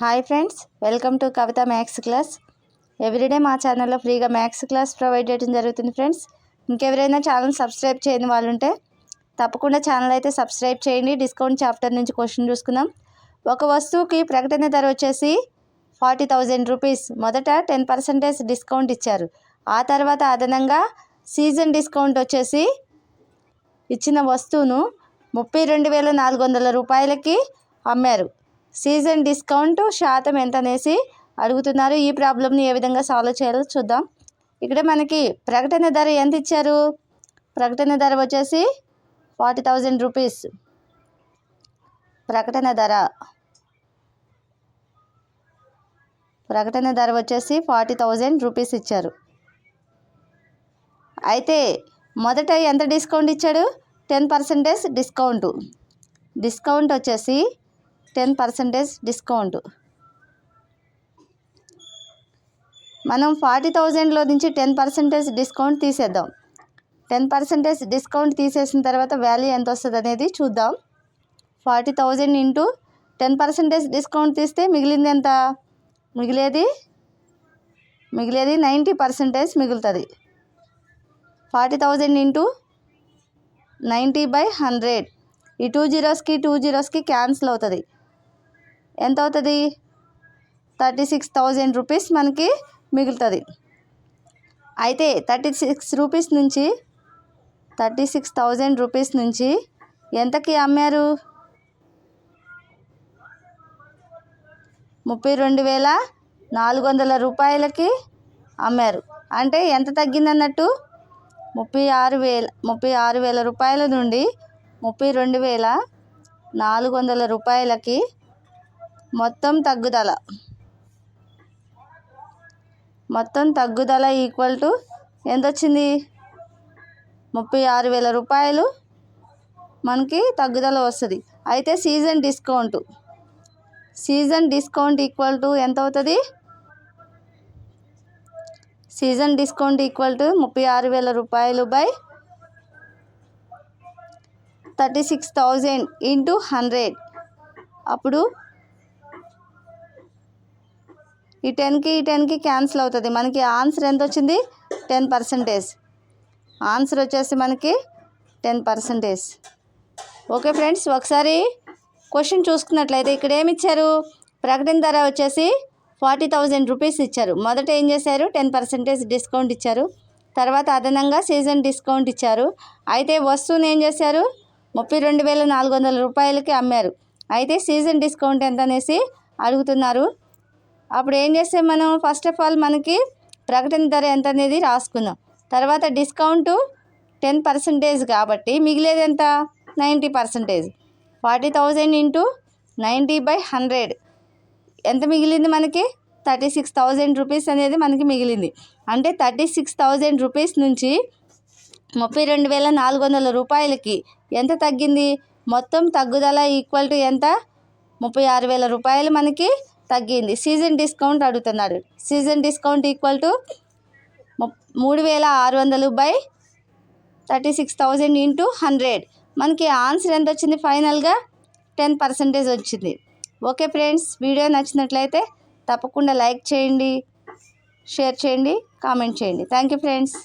Hi friends welcome to Kavitha maths class. Everyday మా ఛానల్లో ఫ్రీగా మ్యాథ్స్ క్లాస్ ప్రొవైడ్ చేయడం జరుగుతుంది ఫ్రెండ్స్. ఇంకెవరైనా ఛానల్ సబ్స్క్రైబ్ చేయని వాళ్ళు ఉంటే తప్పకుండా ఛానల్ అయితే సబ్స్క్రైబ్ చేయండి. డిస్కౌంట్ చాప్టర్ నుంచి క్వశ్చన్ చూసుకుందాం. ఒక వస్తువుకి ప్రకటన ధర వచ్చేసి ఫార్టీ థౌజండ్ రూపీస్. మొదట టెన్ పర్సెంటేజ్ డిస్కౌంట్ ఇచ్చారు. ఆ తర్వాత అదనంగా సీజన్ డిస్కౌంట్ వచ్చేసి ఇచ్చిన వస్తువును ముప్పై రెండు వేల నాలుగు వందల రూపాయలకి అమ్మారు. సీజన్ డిస్కౌంట్ శాతం ఎంత అనేసి అడుగుతున్నారు. ఈ ప్రాబ్లమ్ని ఏ విధంగా సాల్వ్ చేయాలో చూద్దాం. ఇక్కడ మనకి ప్రకటన ధర ఎంత ఇచ్చారు ప్రకటన ధర వచ్చేసి ఫార్టీ థౌజండ్ రూపీస్. ప్రకటన ధర. ప్రకటన ధర వచ్చేసి ఫార్టీ థౌజండ్ రూపీస్ ఇచ్చారు. అయితే మొదట ఎంత డిస్కౌంట్ ఇచ్చాడు? Ten percentage discount. డిస్కౌంట్ వచ్చేసి టెన్ పర్సెంటేజ్ డిస్కౌంట్. మనం ఫార్టీ థౌజండ్లో నుంచి టెన్ పర్సెంటేజ్ డిస్కౌంట్ తీసేద్దాం. టెన్ పర్సెంటేజ్ డిస్కౌంట్ తీసేసిన తర్వాత వాల్యూ ఎంత వస్తుంది అనేది చూద్దాం. Forty thousand into ten percentage discount తీస్తే మిగిలింది ఎంత? మిగిలేది? మిగిలేది నైంటీ పర్సెంటేజ్ మిగులుతుంది. Forty thousand into ninety by hundred. ఈ టూ జీరోస్కి టూ జీరోస్కి క్యాన్సిల్ అవుతుంది. ఎంత అవుతుంది థర్టీ సిక్స్ థౌజండ్ రూపీస్ మనకి మిగులుతుంది. అయితే థర్టీ సిక్స్ రూపీస్ నుంచి థర్టీ సిక్స్ థౌజండ్ రూపీస్ నుంచి ఎంతకి అమ్మారు? ముప్పై రెండు వేల నాలుగు వందల రూపాయలకి అమ్మారు. అంటే ఎంత తగ్గింది అన్నట్టు ముప్పై ఆరు వేల ముప్పై ఆరు వేల రూపాయల నుండి ముప్పై రెండు వేల నాలుగు వందల రూపాయలకి మొత్తం తగ్గుదల. మొత్తం తగ్గుదల ఈక్వల్ టు ఎంత వచ్చింది ముప్పై ఆరు వేల రూపాయలు మనకి తగ్గుదల వస్తుంది. అయితే season discount season discount equal to ఎంత అవుతుంది? సీజన్ డిస్కౌంట్ ఈక్వల్ టు ముప్పై ఆరు వేల రూపాయలు by thirty six thousand into hundred అప్పుడు ఈ టెన్కి ఈ టెన్కి క్యాన్సిల్ అవుతుంది. మనకి ఆన్సర్ ఎంత వచ్చింది టెన్ పర్సంటేజ్. ఆన్సర్ వచ్చేసి మనకి టెన్ పర్సంటేజ్. ఓకే ఫ్రెండ్స్ ఒకసారి క్వశ్చన్ చూసుకున్నట్లయితే ఇక్కడ ఏమి ఇచ్చారు ప్రకటన ధర వచ్చేసి ఫార్టీ థౌజండ్ రూపీస్ ఇచ్చారు. మొదట ఏం చేశారు? టెన్ పర్సెంటేజ్ డిస్కౌంట్ ఇచ్చారు. తర్వాత అదనంగా సీజన్ డిస్కౌంట్ ఇచ్చారు. అయితే వస్తువుని ఏం చేశారు? ముప్పై రెండు వేల నాలుగు వందల రూపాయలకి అమ్మారు. అయితే సీజన్ డిస్కౌంట్ ఎంత అనేసి అడుగుతున్నారు? అప్పుడు ఏం చేస్తే మనం ఫస్ట్ ఆఫ్ ఆల్ మనకి ప్రకటన ధర ఎంత అనేది రాసుకుందాం. తర్వాత డిస్కౌంట్ టెన్ పర్సెంటేజ్ కాబట్టి మిగిలేది ఎంత? Ninety percentage forty thousand into ninety by hundred ఎంత మిగిలింది మనకి? థర్టీ సిక్స్ థౌజండ్ రూపీస్ అనేది మనకి మిగిలింది. అంటే థర్టీ సిక్స్ థౌజండ్ రూపీస్ నుంచి ముప్పై రెండు వేల నాలుగు వందల రూపాయలకి ఎంత తగ్గింది? మొత్తం తగ్గుదల ఈక్వల్ టు ఎంత? ముప్పై ఆరు వేల రూపాయలు మనకి తగ్గింది. సీజన్ డిస్కౌంట్ అడుగుతున్నాడు. సీజన్ డిస్కౌంట్ ఈక్వల్ టు మూడు వేల ఆరు వందలు by thirty six thousand into hundred. మనకి ఆన్సర్ ఎంత వచ్చింది? ఫైనల్గా టెన్ పర్సెంటేజ్ వచ్చింది. ఓకే ఫ్రెండ్స్ వీడియో నచ్చినట్లయితే తప్పకుండా లైక్ చేయండి షేర్ చేయండి కామెంట్ చేయండి. Thank you friends.